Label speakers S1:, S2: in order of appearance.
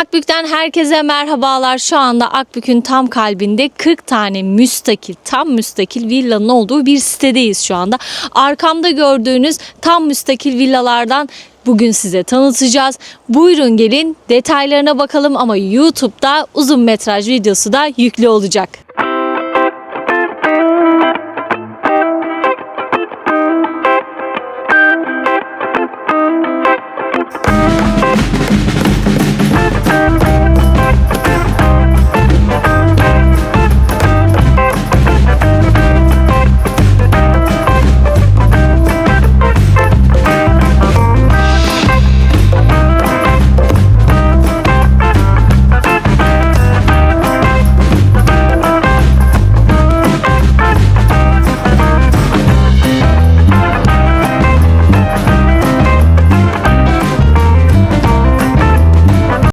S1: Akbük'ten herkese merhabalar. Şu anda Akbük'ün tam kalbinde 40 tane müstakil, tam müstakil villanın olduğu bir sitedeyiz şu anda. Arkamda gördüğünüz tam müstakil villalardan bugün size tanıtacağız. Buyurun gelin detaylarına bakalım ama YouTube'da uzun metraj videosu da yüklü olacak. Müzik